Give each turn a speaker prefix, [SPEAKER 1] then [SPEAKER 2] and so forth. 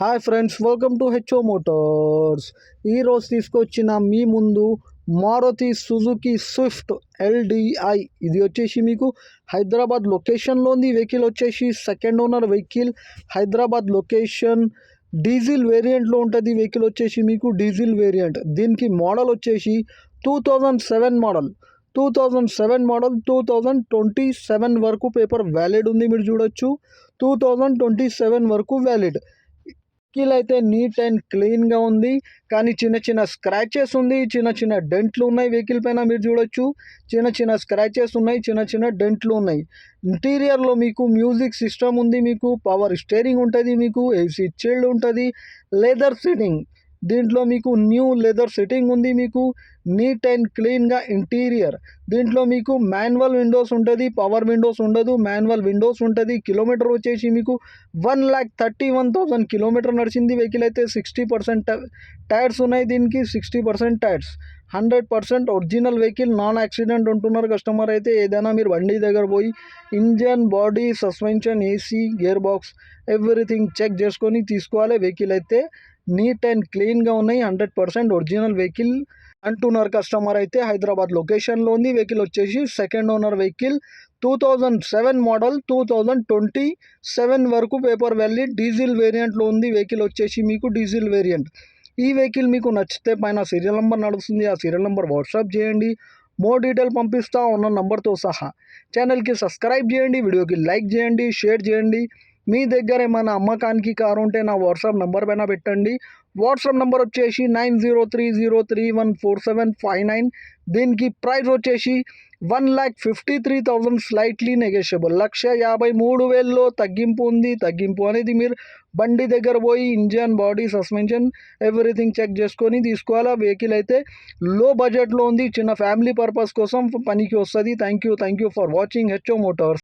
[SPEAKER 1] Hi friends welcome to HO Motors ఈరోజు తీసుకొచ్చిన మీ ముందు మారుతి సుజుకి స్విఫ్ట్ ఎల్డిఐ. ఇది వచ్చేసి మీకు హైదరాబాద్ లొకేషన్లోని వెహికల్ వచ్చేసి second owner vehicle Hyderabad location diesel వేరియంట్లో ఉంటుంది. వెహికల్ వచ్చేసి మీకు డీజిల్ వేరియంట్ దీనికి మోడల్ వచ్చేసి two thousand seven model two thousand seven model two thousand twenty seven వరకు పేపర్ వ్యాలిడ్ ఉంది. మీరు చూడొచ్చు. టూ థౌజండ్ ట్వంటీ సెవెన్ వరకు వ్యాలిడ్ కిల్ అయితే నీట్ అండ్ క్లీన్గా ఉంది. కానీ చిన్న చిన్న స్క్రాచెస్ ఉంది చిన్న చిన్న డెంట్లు ఉన్నాయి వెహికల్ పైన మీరు చూడొచ్చు. చిన్న చిన్న స్క్రాచెస్ ఉన్నాయి. చిన్న చిన్న డెంట్లు ఉన్నాయి. ఇంటీరియర్లో మీకు మ్యూజిక్ సిస్టమ్ ఉంది మీకు. పవర్ స్టేరింగ్ ఉంటుంది మీకు. ఏసీ చిల్డ్ ఉంటుంది. లెదర్ సీటింగ్ దీంట్లో మీకు న్యూ లెదర్ సిట్టింగ్ ఉంది మీకు నీట్ అండ్ క్లీన్గా ఇంటీరియర్. దీంట్లో మీకు మాన్యువల్ విండోస్ ఉంటుంది పవర్ విండోస్ ఉండదు మాన్యువల్ విండోస్ ఉంటుంది. కిలోమీటర్ వచ్చేసి మీకు one lakh thirty one thousand kilometre నడిచింది. వెహికల్ అయితే సిక్స్టీ పర్సెంట్ టైర్స్ ఉన్నాయి దీనికి sixty percent tyres. Hundred percent original vehicle non accident ఉంటున్నారు కస్టమర్ అయితే. ఏదైనా మీరు బండి దగ్గర పోయి engine body suspension AC gear box everything check చేసుకొని తీసుకోవాలి. వెహికల్ అయితే నీట్ అండ్ క్లీన్గా ఉన్నాయి. Hundred percent original vehicle. అంటున్నారు కస్టమర్ అయితే హైదరాబాద్ లొకేషన్లో ఉంది. వెహికల్ వచ్చేసి second owner vehicle two thousand seven model two thousand twenty seven వరకు పేపర్ వెళ్ళి డీజిల్ వేరియంట్లో ఉంది. వెహికల్ వచ్చేసి మీకు డీజిల్ వేరియంట్ ఈ వెహికల్ మీకు నచ్చితే పైన సీరియల్ నెంబర్ నడుస్తుంది. ఆ సీరియల్ నెంబర్ వాట్సాప్ చేయండి. మోర్ డీటెయిల్ పంపిస్తా. ఉన్న నంబర్తో సహా. ఛానల్కి సబ్స్క్రైబ్ చేయండి. వీడియోకి లైక్ చేయండి. షేర్ చేయండి. మీ దగ్గర ఏమైనా అమ్మకానికి కారు ఉంటే నా వాట్సాప్ నెంబర్ పైన పెట్టండి. వాట్సాప్ నెంబర్ వచ్చేసి nine zero three zero three one four seven five nine. దీనికి ప్రైస్ వచ్చేసి one lakh fifty three thousand slightly negotiable. లక్ష యాభై మూడు వేల్లో తగ్గింపు ఉంది. తగ్గింపు అనేది మీరు బండి దగ్గర పోయి engine body suspension everything check చేసుకొని తీసుకోవాలా? వెహికల్ అయితే లో బడ్జెట్లో ఉంది. చిన్న ఫ్యామిలీ పర్పస్ కోసం పనికి వస్తుంది. Thank you thank you for watching HO Motors.